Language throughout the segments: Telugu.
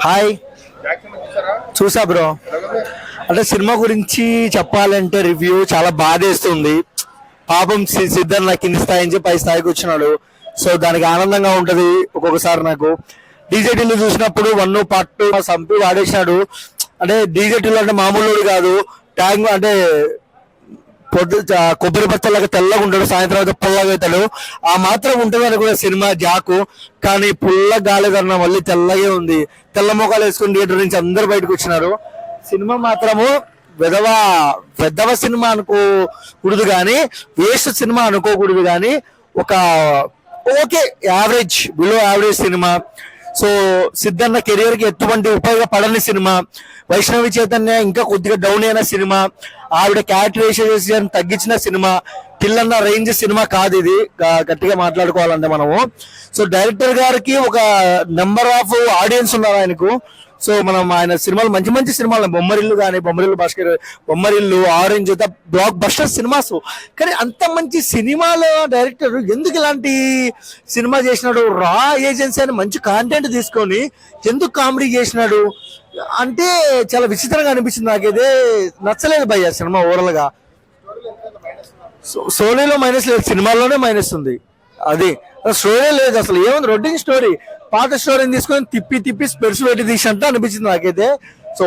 హాయ్ చూసా బ్రో? అంటే సినిమా గురించి చెప్పాలంటే రివ్యూ చాలా బాధేస్తుంది. పాపం సి- సిద్ధార్థ్ నాకు కింది స్థాయి నుంచి పై స్థాయికి వచ్చినాడు. సో దానికి ఆనందంగా ఉంటది ఒక్కొక్కసారి నాకు. డీజేటీలు చూసినప్పుడు వన్ పార్ట్ టూ సంపి వాడేసినాడు అంటే డీజేటీలు అంటే మామూలు కాదు. ట్యాంక్ అంటే పొద్దు కొబ్బరి బత్తలాగా తెల్లగా ఉంటాడు. సాయంత్రం అయితే పుల్లగా అవుతాడు. ఆ మాత్రం ఉంటుంది కూడా సినిమా జాకు. కానీ పుల్ల గాలి కన్నా మళ్ళీ తెల్లగే ఉంది. తెల్ల మొఖాలు వేసుకుని థియేటర్ నుంచి అందరు బయటకు వచ్చినారు. సినిమా మాత్రము విధవ పెద్దవ సినిమా అనుకోకూడదు కానీ వేస్ట్ సినిమా అనుకోకూడదు కానీ ఒక okay average below average cinema. So Siddhanna కెరియర్కి ఎటువంటి ఉపయోగపడని సినిమా. వైష్ణవి చైతన్య ఇంకా కొద్దిగా డౌన్ అయిన సినిమా. ఆవిడ క్యారెక్టరైజేషన్ తగ్గించిన సినిమా. పిల్లన్న రేంజ్ సినిమా కాదు ఇది. గట్టిగా మాట్లాడుకోవాలంటే మనము. సో డైరెక్టర్ గారికి ఒక నెంబర్ ఆఫ్ ఆడియన్స్ ఉన్నారు ఆయనకు. సో మనం ఆయన సినిమాలు మంచి మంచి సినిమాలు బొమ్మరిల్లు కానీ Bommarillu Bhaskar Bommarillu Orange blockbuster cinemas. కానీ అంత మంచి సినిమాలో డైరెక్టర్ ఎందుకు ఇలాంటి సినిమా చేసినాడు? రా ఏజెన్సీ అని మంచి కాంటెంట్ తీసుకొని ఎందుకు కామెడీ చేసినాడు? అంటే చాలా విచిత్రంగా అనిపించింది నాకైతే. నచ్చలేదు భయ్య సినిమా ఓవరాల్గా సో- సోనీలో మైనస్ లేదు సినిమాల్లోనే మైనస్ ఉంది. అది. స్టోరీ లేదు అసలు. ఏముంది? రొటీన్ స్టోరీ పాత స్టోరీని తీసుకొని తిప్పి తిప్పి స్పెర్స్ పెట్టి తీసినట్టు అనిపించింది నాకైతే. సో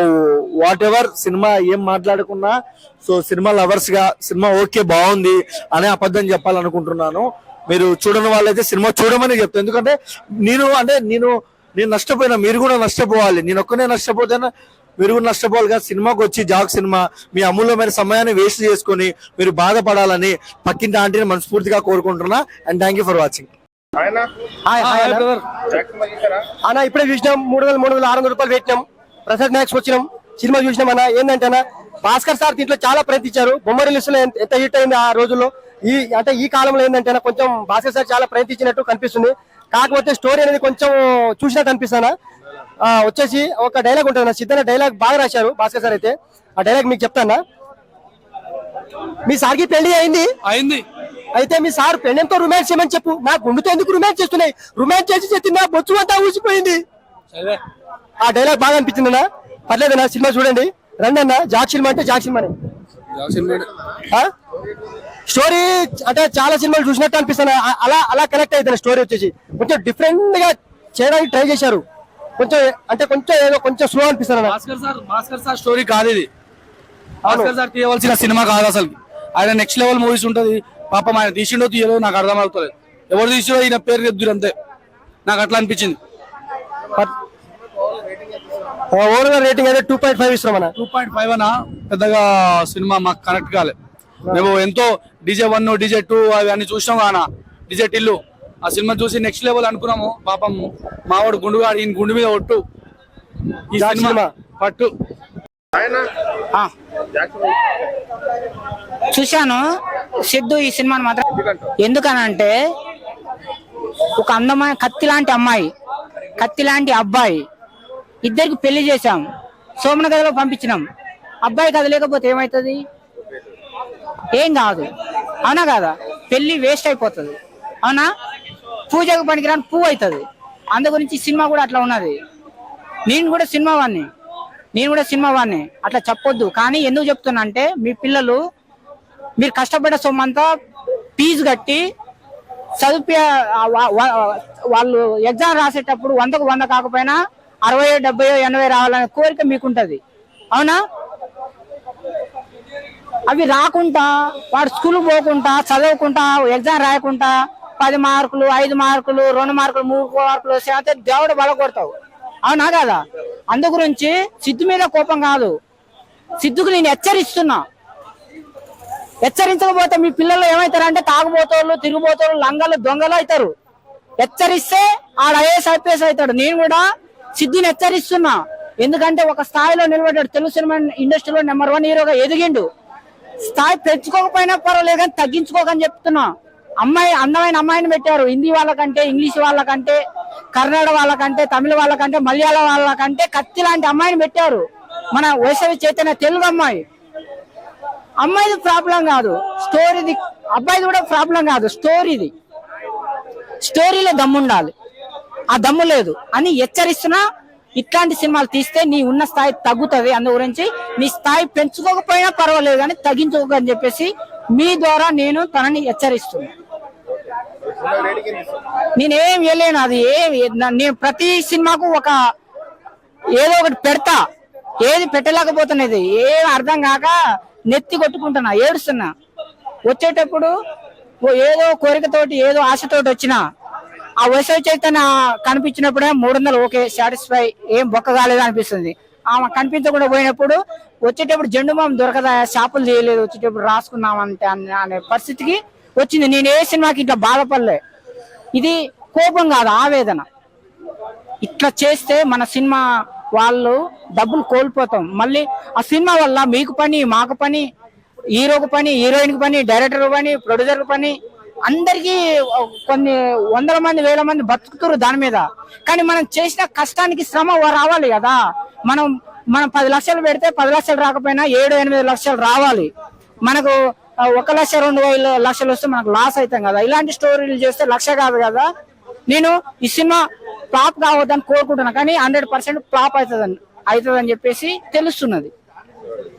వాట్ ఎవర్ సినిమా ఏం మాట్లాడుకున్నా సో సినిమా లవర్స్గా సినిమా ఓకే బాగుంది అనే అబద్ధం చెప్పాలనుకుంటున్నాను. మీరు చూడని వాళ్ళైతే సినిమా చూడమని చెప్తాను ఎందుకంటే నేను అంటే నేను నేను నష్టపోయినా మీరు కూడా నష్టపోవాలి. నేను ఒక్కనే నష్టపోతేనా? మీరు కూడా నష్టపోవాలి కదా. సినిమాకి వచ్చి జాగ్ సినిమా మీ అమూల్యమైన సమయాన్ని వేస్ట్ చేసుకొని మీరు బాధపడాలని పక్కింటి ఆంటీని మనస్ఫూర్తిగా కోరుకుంటున్నా and thank you for watching ఆయన? హాయ్ హాయ్ అన్న. ఇప్పుడే చూసినాం. మూడు వందల మూడు వందల ఆరు వందల రూపాయలు పెట్టినాం. ప్రసాద్ మ్యాక్స్ వచ్చినాం. సినిమా చూసినాం అన్న. ఏంటంటే అన్న భాస్కర్ సార్ దీంట్లో చాలా ప్రయత్నించారు. బొమ్మ రిలీజ్లో ఎంత హిట్ అయింది ఆ రోజుల్లో? ఈ అంటే ఈ కాలంలో ఏంటంటే కొంచెం భాస్కర్ సార్ చాలా ప్రయత్నించినట్టు కనిపిస్తుంది. కాకపోతే స్టోరీ అనేది కొంచెం చూసినట్టు అనిపిస్తానా ఆ, వచ్చేసి ఒక డైలాగ్ ఉంటుంది అన్న. సిద్ధన్న డైలాగ్ బాగా రాశారు భాస్కర్ సార్ అయితే. ఆ డైలాగ్ మీకు చెప్తానా మీ సార్కి పెళ్ళి అయింది? అయింది. అయితే మీ సార్ పెళ్ళంతో రొమాన్స్ చేయమని చెప్పు. నా గుండెతో ఎందుకు రొమాన్స్ చేస్తున్నాయి? రొమాన్స్ చేసి చేసి నా బొచ్చు అంతా ఊసిపోయింది. ఆ డైలాగ్ బాగా అనిపించింది అన్న. పర్లేదన్నా సినిమా చూడండి. రండి అన్న జాక్ సినిమా అంటే జాక్ సినిమానే. ఆ? స్టోరీ అంటే చాలా సినిమాలు చూసినట్టు అనిపిస్తాను అలా అలా కనెక్ట్ అవుతుంది స్టోరీ వచ్చేసి. కొంచెం డిఫరెంట్గా చేయడానికి ట్రై చేశారు. కొంచెం అంటే కొంచెం ఏదో కొంచెం slow అనిపిస్తాను. Bhaskar sir Bhaskar sir story కాదు ఇది. భాస్కర్ సార్ తీయవలసిన సినిమా కాదు అసలు ఆయన నెక్స్ట్ లెవెల్ మూవీస్ ఉంటది. పాపం ఆయన తీసిండో తీయలో నాకు అర్థం అవుతుంది ఎవరు తీసిండో ఈయన పేరు చెప్తున్నారు అంతే. నాకు అట్లా అనిపించింది. ఓవరాల్ రేటింగ్ అయితే టూ పాయింట్ ఫైవ్ ఇస్తాం అన్న. టూ పాయింట్ ఫైవ్ అన్న పెద్దగా సినిమా మాకు కనెక్ట్ కాలే. మేము ఎంతో డీజే వన్ డీజే టూ అవి అన్ని చూసినాం కాన డీజే టిల్లు. ఆ సినిమా చూసి నెక్స్ట్ లెవెల్ అనుకున్నాము. పాపం మావాడు గుండుగాడు ఈయన గుండు మీద ఒట్టు. ఈ సినిమా. పట్టు. చూశాను. సిద్ధు ఈ సినిమాని మాత్రం ఎందుకనంటే ఒక అందమైన కత్తి లాంటి అమ్మాయి కత్తి లాంటి అబ్బాయి. ఇద్దరికి పెళ్ళి చేశాం. సోమన గదిలో పంపించినాం. అబ్బాయి కథ లేకపోతే ఏమవుతుంది ఏం కాదు. అవునా కాదా? పెళ్ళి వేస్ట్ అయిపోతుంది. అవునా? పూజకు పనికిరాని పువ్వు అవుతుంది అందు గురించి సినిమా కూడా అట్లా ఉన్నది. నేను కూడా సినిమా వాడిని నేను కూడా సినిమా వాడిని అట్లా చెప్పొద్దు. కానీ ఎందుకు చెప్తున్నా అంటే మీ పిల్లలు మీరు కష్టపడ్డ సొమ్మంతా ఫీజు కట్టి చదివి వాళ్ళు ఎగ్జామ్ రాసేటప్పుడు వందకు వంద కాకపోయినా అరవై డెబ్బై ఎనభై రావాలనే కోరిక మీకుంటది. అవునా? అవి రాకుండా వాడు స్కూల్ పోకుండా చదవకుండా ఎగ్జామ్ రాయకుండా పది మార్కులు ఐదు మార్కులు రెండు మార్కులు మూడు మార్కులు వస్తే దేవుడు బలగొడతావు అవునా కదా? అందు గురించి సిద్ధు మీద కోపం కాదు. సిద్ధుకు నేను హెచ్చరిస్తున్నా. హెచ్చరించకపోతే మీ పిల్లలు ఏమవుతారంటే తాగుబోతోళ్ళు తిరుగుబోతోళ్ళు లంగలు దొంగలు అవుతారు. హెచ్చరిస్తే ఆడ ఐఏఎస్ ఐపీఎస్ అవుతాడు. నేను కూడా సిద్ధిని హెచ్చరిస్తున్నా. ఎందుకంటే ఒక స్థాయిలో నిలబడ్డాడు. తెలుగు సినిమా ఇండస్ట్రీలో నెంబర్ వన్ హీరోగా ఎదిగిండు. స్థాయి పెంచుకోకపోయినా పర్వాలేదు కానీ తగ్గించుకోకని చెప్తున్నా. అమ్మాయి అందమైన అమ్మాయిని పెట్టారు హిందీ వాళ్ళకంటే ఇంగ్లీష్ వాళ్ళకంటే కన్నడ వాళ్ళకంటే తమిళ వాళ్ళకంటే మలయాళం వాళ్ళకంటే కత్తి లాంటి అమ్మాయిని పెట్టారు మన వైసవి చైతన్య తెలుగు అమ్మాయి. అమ్మాయిది ప్రాబ్లం కాదు. స్టోరీది అబ్బాయిది కూడా ప్రాబ్లం కాదు. స్టోరీది. స్టోరీలో దమ్ముండాలి. ఆ దమ్ము లేదు. అని హెచ్చరిస్తున్నా. ఇట్లాంటి సినిమాలు తీస్తే నీ ఉన్న స్థాయి తగ్గుతుంది అందు గురించి నీ స్థాయి పెంచుకోకపోయినా పర్వాలేదు కానీ తగ్గించుకోక అని చెప్పేసి మీ ద్వారా నేను తనని హెచ్చరిస్తున్నా. నేనేం వెళ్ళలేను అది ఏం నేను ప్రతి సినిమాకు ఒక ఏదో ఒకటి పెడతా. ఏది పెట్టలేకపోతున్నది. ఏం అర్థం కాక నెత్తి కొట్టుకుంటున్నా ఏడుస్తున్నా. వచ్చేటప్పుడు ఓ ఏదో కోరికతోటి ఏదో ఆశతోటి వచ్చినా ఆ వయసు చైతన్య కనిపించినప్పుడే మూడు వందలు ఓకే సాటిస్ఫై ఏం బొక్క కాలేదు అనిపిస్తుంది. ఆమె కనిపించకుండా పోయినప్పుడు వచ్చేటప్పుడు జెండు మామ దొరకదా షాపులు చేయలేదు వచ్చేటప్పుడు రాసుకున్నామంటే అనే పరిస్థితికి వచ్చింది. నేను ఏ సినిమాకి ఇట్లా బాధపడలే. ఇది కోపం కాదు ఆవేదన. ఇట్లా చేస్తే మన సినిమా వాళ్ళు డబ్బులు కోల్పోతాం. మళ్ళీ ఆ సినిమా వల్ల మీకు పని మాకు పని హీరోకు పని హీరోయిన్కి పని డైరెక్టర్ పని ప్రొడ్యూసర్కి పని అందరికీ కొన్ని వందల మంది వేల మంది బతుకుతురు దాని మీద. కానీ మనం చేసిన కష్టానికి శ్రమ రావాలి కదా. మనం మనం పది లక్షలు పెడితే పది లక్షలు రాకపోయినా ఏడు ఎనిమిది లక్షలు రావాలి. మనకు ఒక లక్ష రెండు వేల లక్షలు వస్తే మనకు లాస్ అవుతాం కదా. ఇలాంటి స్టోరీలు చేస్తే లక్ష కాదు కదా. నేను ఈ సినిమా ఫ్లాప్ కావద్దని కోరుకుంటున్నా. కానీ హండ్రెడ్ పర్సెంట్ ఫ్లాప్ అవుతుందని అవుతుందని చెప్పేసి తెలుస్తున్నది.